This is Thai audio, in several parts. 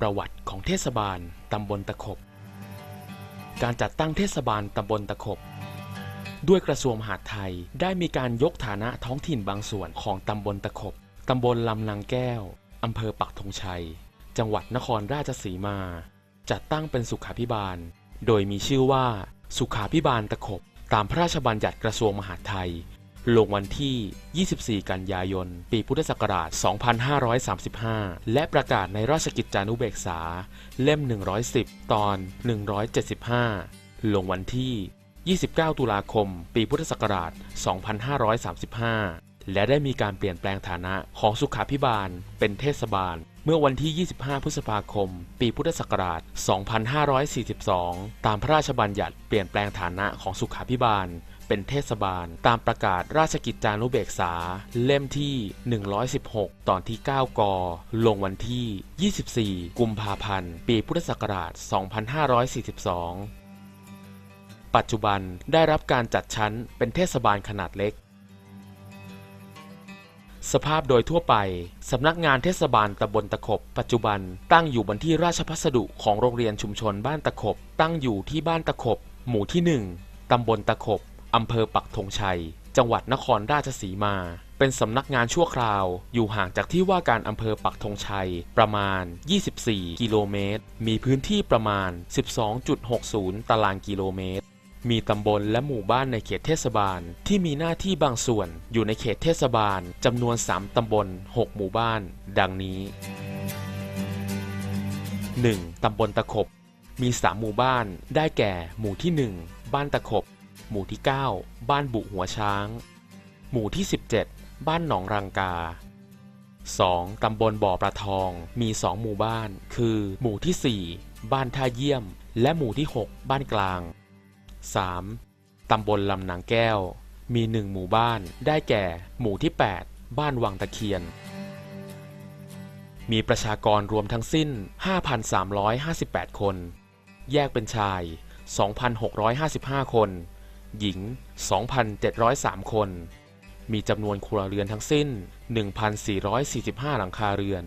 ประวัติของเทศบาลตำบลตะขบ การจัดตั้งเทศบาลตำบลตะขบ ด้วยกระทรวงมหาดไทยได้มีการยกฐานะท้องถิ่นบางส่วนของตำบลตะขบ ตำบลลำนางแก้ว อำเภอปักธงชัย จังหวัดนครราชสีมา จัดตั้งเป็นสุขาพิบาล โดยมีชื่อว่า สุขาพิบาลตะขบ ตามพระราชบัญญัติกระทรวงมหาดไทย ลงวันที่ 24 กันยายน ปีพุทธศักราช 2535 และประกาศในราชกิจจานุเบกษา เล่ม 110 ตอน 175 ลงวันที่ 29 ตุลาคม ปีพุทธศักราช 2535 และได้มีการเปลี่ยนแปลงฐานะของสุขาพิบาล เป็นเทศบาล เมื่อวันที่ 25 พฤษภาคม ปีพุทธศักราช 2542 ตามพระราชบัญญัติเปลี่ยนแปลงฐานะของสุขาพิบาล เป็นเทศบาล ตามประกาศราชกิจจานุเบกษา เล่มที่ 116 ตอนที่ 9 ก ลงวันที่ 24 กุมภาพันธ์ ปีพุทธศักราช 2542 ปัจจุบันได้รับการจัดชั้นเป็นเทศบาลขนาดเล็กสภาพโดยทั่วไป สำนักงานเทศบาลตำบลตะขบ ปัจจุบันตั้งอยู่บนที่ราชพัสดุของโรงเรียนชุมชนบ้านตะขบ ตั้งอยู่ที่บ้านตะขบ หมู่ที่ 1 ตำบลตะขบ อำเภอปักธงชัย จังหวัดนครราชสีมา เป็นสำนักงานชั่วคราว อยู่ห่างจากที่ว่าการอำเภอปักธงชัย ประมาณ 24 กิโลเมตร มีพื้นที่ประมาณ 12.60 ตารางกิโลเมตร มีตำบลและหมู่บ้านในเขตเทศบาล ที่มีหน้าที่บางส่วนอยู่ในเขตเทศบาลจำนวน 3 ตำบล 6 หมู่บ้าน ดังนี้ 1. ตำบลตะขบ มี 3 หมู่บ้าน ได้แก่ หมู่ที่ 1 บ้านตะขบ หมู่ที่ 9 บ้านบุหัวช้าง หมู่ที่ 17 บ้านหนองรังกา 2. ตำบลบ่อปลาทองมี 2 หมู่บ้าน คือ หมู่ที่ 4 บ้านท่าเยี่ยม และหมู่ที่ 6 บ้านกลาง 3. ตำบลลำนางแก้ว มี 1 หมู่บ้าน ได้แก่ หมู่ที่ 8 บ้านวังตะเคียน มีประชากรรวมทั้งสิ้น 5,358 คน แยกเป็นชาย 2,655 คน หญิง 2,703 คน มีจำนวนครัวเรือนทั้งสิ้น 1,445 หลังคาเรือน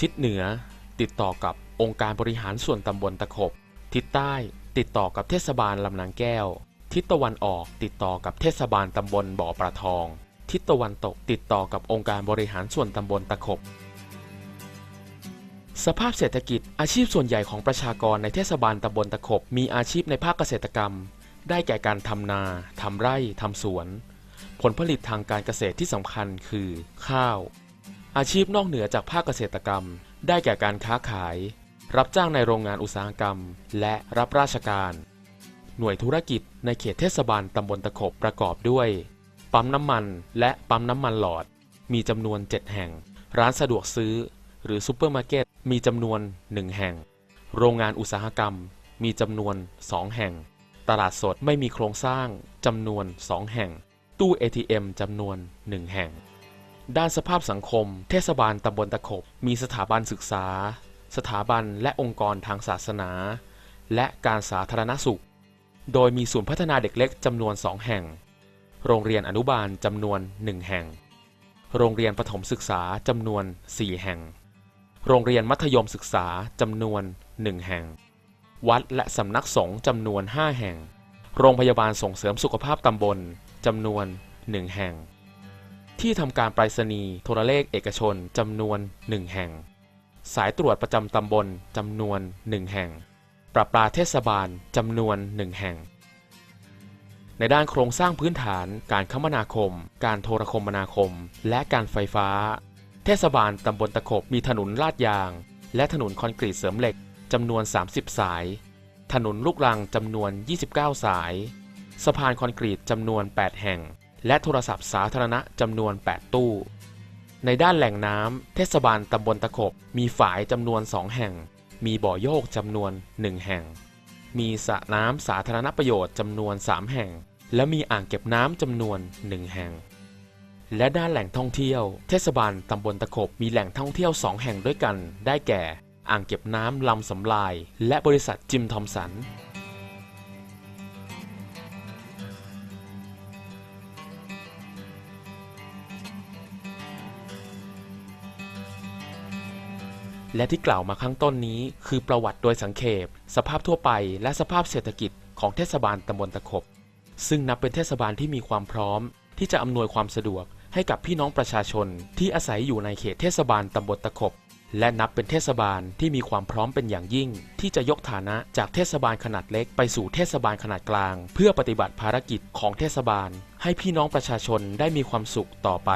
ทิศเหนือติดต่อกับองค์การบริหารส่วนตำบลตะขบ ทิศใต้ติดต่อกับเทศบาลลำนางแก้ว ทิศตะวันออกติดต่อกับเทศบาลตำบลบ่อปลาทอง ทิศตะวันตกติดต่อกับองค์การบริหารส่วนตำบลตะขบ สภาพเศรษฐกิจอาชีพส่วนใหญ่ของประชากรในเทศบาลตำบลตะขบ มีอาชีพในภาคเกษตรกรรม ได้แก่การทำนาทำไร่ทำสวน ผลผลิตทางการเกษตรที่สำคัญคือ ข้าว อาชีพนอกเหนือจากภาคเกษตรกรรม ได้แก่การค้าขาย รับจ้างในโรงงานอุตสาหกรรม และรับราชการ หน่วยธุรกิจในเขตเทศบาลตำบลตะขบประกอบด้วย ปั๊มน้ำมันและปั๊มน้ำมันหลอด มีจำนวน 7 แห่ง ร้านสะดวกซื้อ หรือซูเปอร์มาร์เก็ตมีจำนวน 1 แห่ง โรงงานอุตสาหกรรม มีจำนวน 2 แห่ง ตลาดสดไม่มีโครงสร้างจำนวน 2 แห่ง ตู้ ATM จำนวน 1 แห่ง ด้านสภาพสังคม เทศบาลตำบลตะขบ มีสถาบันศึกษา สถาบันและองค์กรทางศาสนา และการสาธารณสุข โดยมีศูนย์พัฒนาเด็กเล็กจำนวน 2 แห่ง โรงเรียนอนุบาลจำนวน 1 แห่ง โรงเรียนประถมศึกษาจำนวน 4 แห่ง โรงเรียนมัธยมศึกษาจำนวน 1 แห่ง วัดและสำนักสงฆ์จำนวน 5 แห่ง โรงพยาบาลส่งเสริมสุขภาพตำบลจำนวน 1 แห่ง ที่ทำการไปรษณีย์โทรเลขเอกชนจำนวน 1 แห่ง สายตรวจประจำตำบลจำนวน 1 แห่ง ประปาเทศบาลจำนวน 1 แห่ง ในด้านโครงสร้างพื้นฐาน การคมนาคม การโทรคมนาคม และการไฟฟ้า เทศบาลตำบลตะขบมีถนนลาดยาง และถนนคอนกรีตเสริมเหล็ก จำนวน 30 สาย ถนนลูกรังจำนวน 29 สาย สะพานคอนกรีตจำนวน 8 แห่ง และโทรศัพท์สาธารณะจำนวน 8 ตู้ ในด้านแหล่งน้ำเทศบาลตำบลตะขบ มีฝายจำนวน 2 แห่ง มีบ่อโยกจำนวน 1 แห่ง มีสระน้ำสาธารณประโยชน์จำนวน 3 แห่ง และมีอ่างเก็บน้ำจำนวน 1 แห่งและด้านแหล่งท่องเที่ยว เทศบาลตำบลตะขบมีแหล่งท่องเที่ยว 2 แห่งด้วยกัน ได้แก่ อ่างเก็บน้ำลำสำลาย และบริษัทจิมทอมสัน และที่กล่าวมาข้างต้นนี้คือประวัติโดยสังเขป สภาพทั่วไปและสภาพเศรษฐกิจของเทศบาลตำบลตะขบ ซึ่งนับเป็นเทศบาลที่มีความพร้อม ที่จะอำนวยความสะดวกให้กับพี่น้องประชาชนที่อาศัยอยู่ในเขตเทศบาลตำบลตะขบ และนับเป็นเทศบาลที่มีความพร้อมเป็นอย่างยิ่ง ที่จะยกฐานะจากเทศบาลขนาดเล็กไปสู่เทศบาลขนาดกลาง เพื่อปฏิบัติภารกิจของเทศบาล ให้พี่น้องประชาชนได้มีความสุขต่อไป